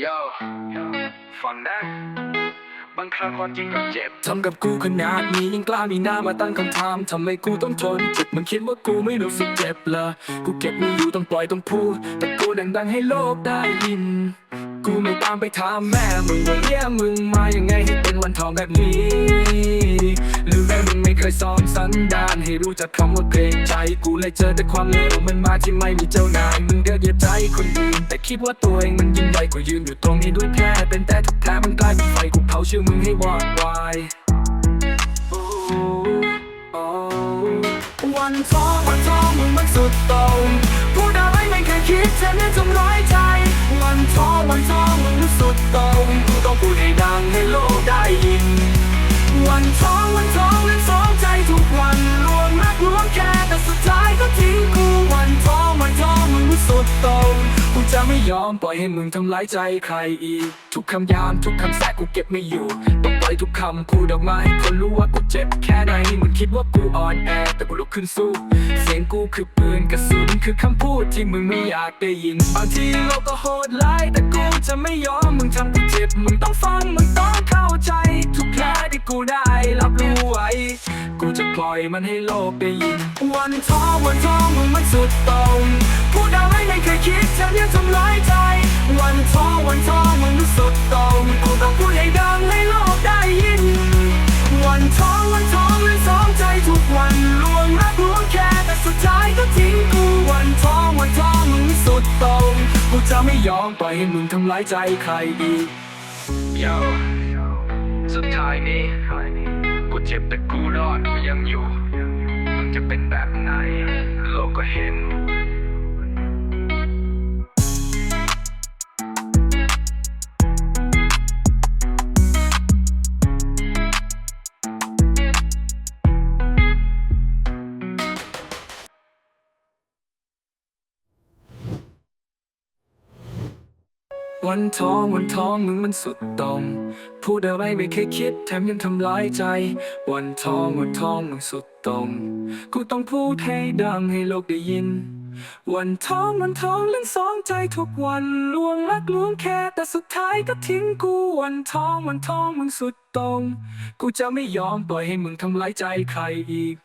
โย่ฟังนะบางครั้งความจริงก็เจ็บทำกับกูขนาดนี้ยังกล้ามีหน้ามาตั้งคำถามทำให้กูต้องทนเจ็บมันคิดว่ากูไม่รู้สึกเจ็บเหรอกูเก็บไม่อยู่ต้องปล่อยต้องพูดแต่กูดังๆให้โลกได้ยิน กูไม่ตามไปถามแม่มึงว่าเลี้ยมึงมายังไงให้เป็นวันทองแบบนี้ ยสอนสันดานให้รู้จักคำว่าเกรงใจ กูเลยเจอแต่ความเลวมันมาที่ไม่มีเจ้านายมึงเดือดเยียดใจคนอื่นแต่คิดว่าตัวเองมันยิ่งใหญ่กว่ายืนอยู่ตรงนี้ด้วยแค่เป็นแต่ทุกแท้มันกลายเป็นไฟกูเผาชื่อมึงให้วอดวายวันทองวันทองมึงมันสุดโต่งพูดอะไรไม่เคยคิดแทนนี่ทำร้ายใจ สุดท้ายก็ทิ้งกูวันท้องวันท้องมึงสุดโต่งกูจะไม่ยอมปล่อยให้มึงทำร้ายใจใครอีก ทุกคำยามทุกคำแทรกกูเก็บไม่อยู่ต้องปล่อยทุกคำพูดออกมาให้คนรู้ว่ากูเจ็บแค่ไหนมึงคิดว่ากูอ่อนแอแต่กูลุกขึ้นสู้ เสียงกูคือปืนกระสุนคือคำพูดที่มึงไม่อยากได้ยินบางทีโลกก็โหดร้ายแต่กูจะไม่ยอมมึงทำกูเจ็บมึงต้องฟังมึงต้องเข้าใจ ทุกแผลที่กูได้ จะปล่อยมันให้โลกได้ยิน วันทองวันทองมึงมันสุดต่งพูดอะไรไม่เคยคิดแทนยังทำร้ายใจ วันทองวันทองมึงมันสุดต่งกูต้องพูดให้ดังให้โลกได้ยิน วันทองวันทองมันสองใจทุกวันลวงรักลวงแค่แต่สุดท้ายก็ทิ้งกูวันทองวันทองมึงสุดต่งกูจะไม่ยอมปล่อยให้มึงทำร้ายใจใครอีกโย่สุดท้ายนี้ กูเจ็บแต่กูรอดกูยังอยู่มันจะเป็นแบบไหน โลกก็เห็น วันทองวันทองมึงมันสุดตรงพูดอะไรไม่เคยคิดแถมยังทำร้ายใจ วันทองวันทองมึงสุดตรงกูต้องพูดให้ดังให้โลกได้ยิน วันทองวันทองเล่นสองใจทุกวันลวงรักลวงแค่แต่สุดท้ายก็ทิ้งกูวันทองวันทองมึงสุดตรงกูจะไม่ยอมปล่อยให้มึงทำร้ายใจใครอีก